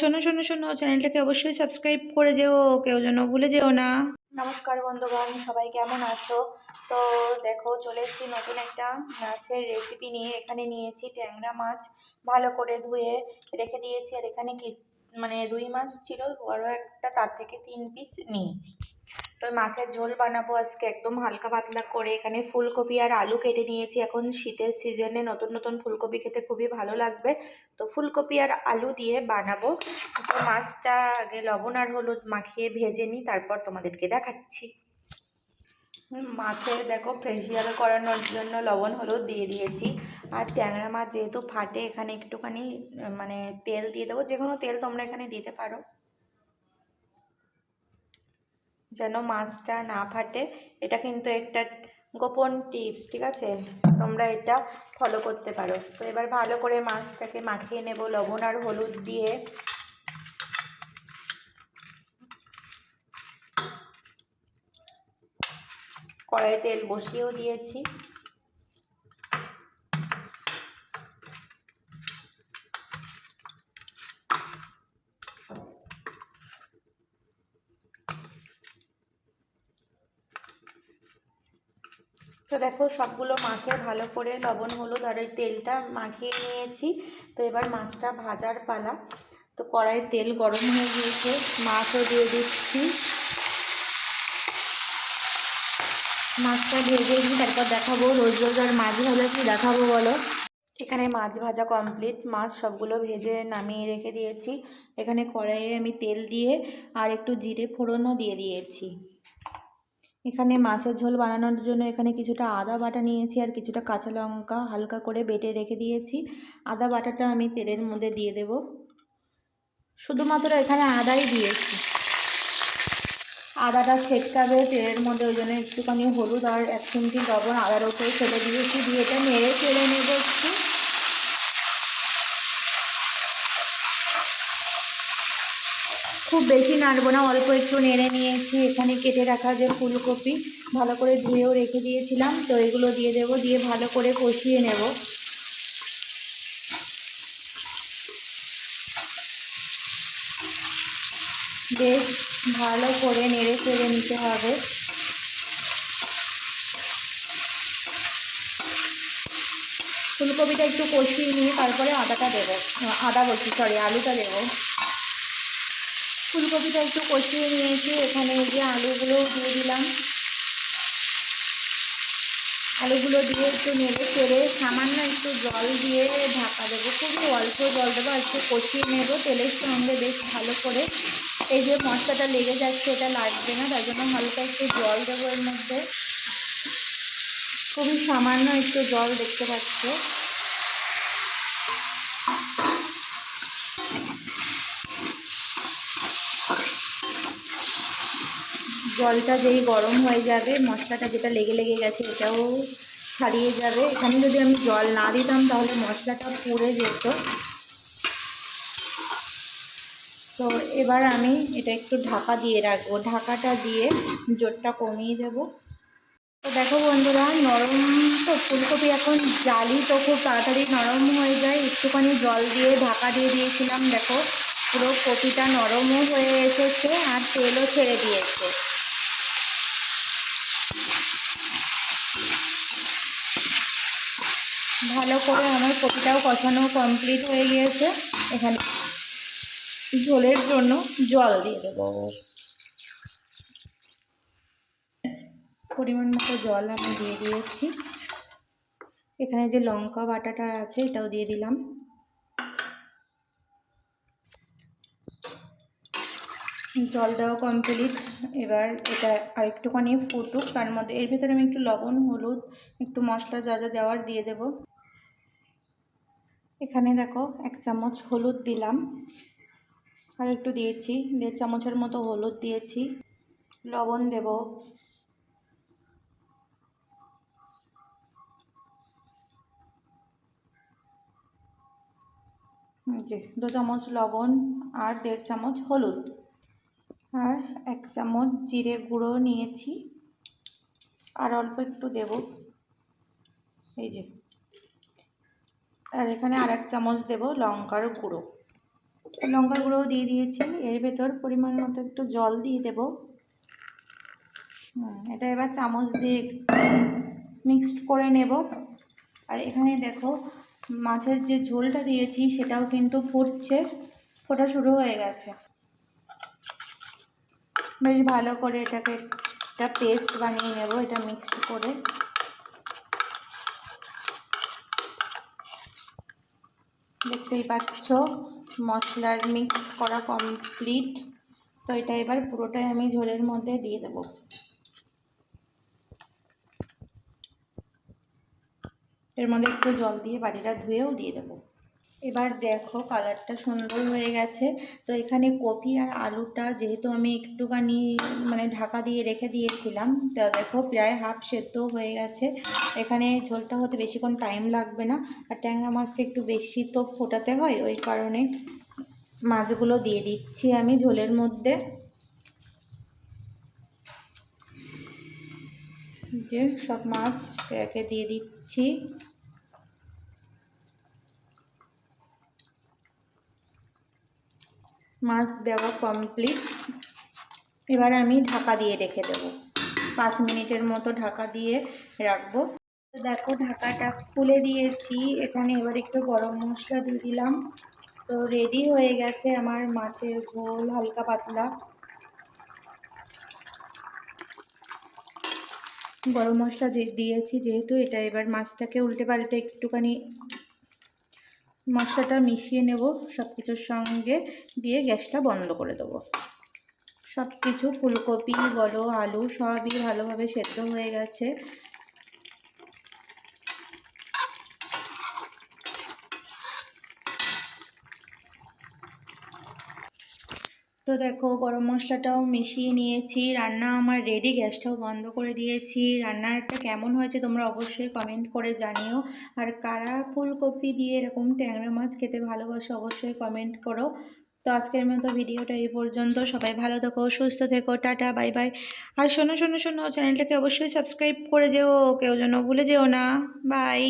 শোনো শোনো শোনো, চ্যানেলটাকে অবশ্যই সাবস্ক্রাইব করে যেও, কেউ যেন ভুলে যেও না। নমস্কার বন্ধুগণ, সবাই কেমন আছো? তো দেখো, চলে এসেছি নতুন একটা মাছের রেসিপি নিয়ে। এখানে নিয়েছি ট্যাংরা মাছ ভালো করে ধুয়ে রেখে দিয়েছি। আর এখানে কি মানে রুই মাছ ছিল বড় একটা, তার থেকে তিন পিস নিয়েছি। তো মাছের ঝোল বানাবো আজকে, একদম হালকা পাতলা করে। এখানে ফুলকপি আর আলু কেটে নিয়েছি। এখন শীতের সিজনে নতুন নতুন ফুলকপি খেতে খুবই ভালো লাগবে। তো ফুলকপি আর আলু দিয়ে বানাবো। তো মাছটা আগে লবণ আর হলুদ মাখিয়ে ভেজে নিই, তারপর তোমাদেরকে দেখাচ্ছি। মাছের দেখো ফেসিয়াল করানোর জন্য লবণ হলুদ দিয়ে দিয়েছি। আর ট্যাংরা মাছ যেহেতু ফাটে, এখানে একটুখানি মানে তেল দিয়ে দেবো। যে কোনো তেল তোমরা এখানে দিতে পারো। যেন মাছটা না ফাটে। এটা কিন্তু একটা গোপন টিপস ঠিক আছে? তোমরা এটা ফলো করতে পারো। তো এবার ভালো করে মাছটাকে মাখিয়ে নেব লবণ আর হলুদ দিয়ে। কড়াইয়ে তেল বসিয়েও দিয়েছি। তো দেখো সবগুলো মাছে ভালো করে লবণ, হলুদ আর ওই তেলটা মাখিয়ে নিয়েছি। তো এবার মাছটা ভাজার পালা। তো কড়াইয়ে তেল গরম হয়ে গিয়েছে, মাছও দিয়ে দিচ্ছি। মাছটা ভেজে নিই তারপর দেখাবো রোজ রোজ আর মাছ ভাজা কি দেখাবো বলো? এখানে মাছ ভাজা কমপ্লিট মাছ সবগুলো ভেজে নামিয়ে রেখে দিয়েছি। এখানে কড়াইয়ে আমি তেল দিয়ে আর একটু জিরে ফোড়নও দিয়ে দিয়েছি। এখানে মাছের ঝোল বানানোর জন্য এখানে কিছুটা আদা বাটা নিয়েছি আর কিছুটা কাঁচা লঙ্কা হালকা করে বেটে রেখে দিয়েছি। আদা বাটাটা আমি তেলের মধ্যে দিয়ে দেব। শুধুমাত্র এখানে আদাই দিয়েছি। আদাটা ছেটকাবে তেলের মধ্যে, ওই জন্য একটুখানি হলুদ আর এক চিমটি লবণ আদার ওপরে ফেলে দিয়েছি। দিয়ে এটা নেড়ে চেড়ে নেব একটু খুব বেশি নাড়বো না, অল্প একটু নেড়ে নিয়েছি। এখানে কেটে রাখা যে ফুলকপি, ভালো করে ধুয়েও রেখে দিয়েছিলাম, তো এগুলো দিয়ে দেবো, দিয়ে ভালো করে কষিয়ে নেব। বেশ ভালো করে নেড়ে চেড়ে নিতে হবে। ফুলকপিটা একটু কষিয়ে নিয়ে তারপরে আদাটা দেবো, আদা বলছি সরি আলুটা দেবো। ফুলকপিটা একটু কষিয়ে নিয়েছি। এখানে যে আলুগুলো দিয়ে দিলাম। আলুগুলো দিয়ে একটু নেড়ে চেড়ে সামান্য একটু জল দিয়ে ঢাকা দেবো। খুবই অল্প জল দেবো একটু কষিয়ে নেব। তেলের সঙ্গে বেশ ভালো করে এই যে মশলাটা লেগে যাচ্ছে এটা লাগবে না, তার জন্য হালকা একটু জল দেবো এর মধ্যে। খুবই সামান্য একটু জল দেখতে পাচ্ছ। জলটা যেই গরম হয়ে যাবে, মশলাটা যেটা লেগে লেগে গেছে এটাও ছাড়িয়ে যাবে। এখানে যদি আমি জল না দিতাম তাহলে মশলাটা পুড়ে যেত। তো এবার আমি এটা একটু ঢাকা দিয়ে রাখব। ঢাকাটা দিয়ে জোরটা কমিয়ে দেব। তো দেখো বন্ধুরা, নরম তো, ফুলকপি এখন জালি তো খুব তাড়াতাড়ি নরম হয়ে যায়। একটুখানি জল দিয়ে ঢাকা দিয়ে দিয়েছিলাম। দেখো পুরো কপিটা নরমও হয়ে এসেছে আর তেলও ছেড়ে দিয়েছে। ভালো করে আমার কপিটাও কষানো কমপ্লিট হয়ে গিয়েছে। এখানে ঝোলের জন্য জল দিয়ে দেবো। পরিমাণ মতো জল আমি দিয়ে দিয়েছি। এখানে যে লঙ্কা বাটাটা আছে, এটাও দিয়ে দিলাম। জল দেওয়া কমপ্লিট এবার এটা আরেকটুখানি ফুটুক, তার মধ্যে এর ভিতরে আমি একটু লবণ, হলুদ, একটু মশলা যা যা দেওয়ার দিয়ে দেব। এখানে দেখো এক চামচ হলুদ দিলাম। আর একটু দিয়েছি, দেড় চামচের মতো হলুদ দিয়েছি। লবণ দেব। যে, দু চামচ লবণ আর দেড় চামচ হলুদ। আর এক চামচ জিরে গুঁড়ো নিয়েছি। আর অল্প একটু দেব। এই যে আর এখানে আর এক চামচ দেব লঙ্কার গুঁড়ো। লঙ্কার গুঁড়োও দিয়ে দিয়েছি। এর ভেতর পরিমাণ মতো একটু জল দিয়ে দেব। হুম, এটা এবার চামচ দিয়ে মিক্সড করে নেব। আর এখানে দেখো মাছের যে ঝোলটা দিয়েছি সেটাও কিন্তু ফুটছে ফোটা শুরু হয়ে গেছে। বেশ ভালো করে এটাকে একটা পেস্ট বানিয়ে নেব এটা মিক্সড করে। দেখতেই পাচ্ছ, মশলার মিক্স করা কমপ্লিট তো এটা এবার পুরোটাই আমি ঝোলের মধ্যে দিয়ে দেবো। এর মধ্যে একটু জল দিয়ে বাড়িটা ধুয়েও দিয়ে দেবো। এবার দেখো কালারটা সুন্দর হয়ে গেছে। তো এখানে কপি আর আলুটা যেহেতু আমি একটুখানি মানে ঢাকা দিয়ে রেখে দিয়েছিলাম, তো দেখো প্রায় হাফ সেদ্ধ হয়ে গেছে। এখানে ঝোলটা হতে বেশিক্ষণ টাইম লাগবে না, আর ট্যাংরা মাছটা একটু বেশি তো ফোটাতে হয়, ওই কারণে মাছগুলো দিয়ে দিচ্ছি আমি ঝোলের মধ্যে। যে সব মাছ একে দিয়ে দিচ্ছি। মাছ দেওয়া কমপ্লিট এবার আমি ঢাকা দিয়ে রেখে দেব। পাঁচ মিনিটের মতো ঢাকা দিয়ে রাখব। দেখো ঢাকাটা খুলে দিয়েছি। এখানে এবার একটু গরম মশলা দিয়ে দিলাম। তো রেডি হয়ে গেছে আমার মাছের ঝোল, হালকা পাতলা। গরম মশলা দিয়েছি, যেহেতু এটা এবার মাছটাকে উল্টে পাল্টে একটুখানি মশলাটা মিশিয়ে নেব সব কিছুর সঙ্গে দিয়ে গ্যাসটা বন্ধ করে দেবো। সব কিছু ফুলকপি, বলো, আলু সবই ভালোভাবে সেদ্ধ হয়ে গেছে। তো দেখো গরম মশলাটাও মিশিয়ে নিয়েছি। রান্না আমার রেডি গ্যাসটাও বন্ধ করে দিয়েছি। রান্নাটা কেমন হয়েছে তোমরা অবশ্যই কমেন্ট করে জানিও। আর কারা ফুলকপি দিয়ে এরকম ট্যাংরা মাছ খেতে ভালোবাসো অবশ্যই কমেন্ট করো। তো আজকের মতো ভিডিওটা এই পর্যন্ত। সবাই ভালো থেকো, সুস্থ থেকো, টাটা বাই বাই আর শোনো শোনো শোনো চ্যানেলটাকে অবশ্যই সাবস্ক্রাইব করে যেও। কেউ যেন ভুলে যেও না। বাই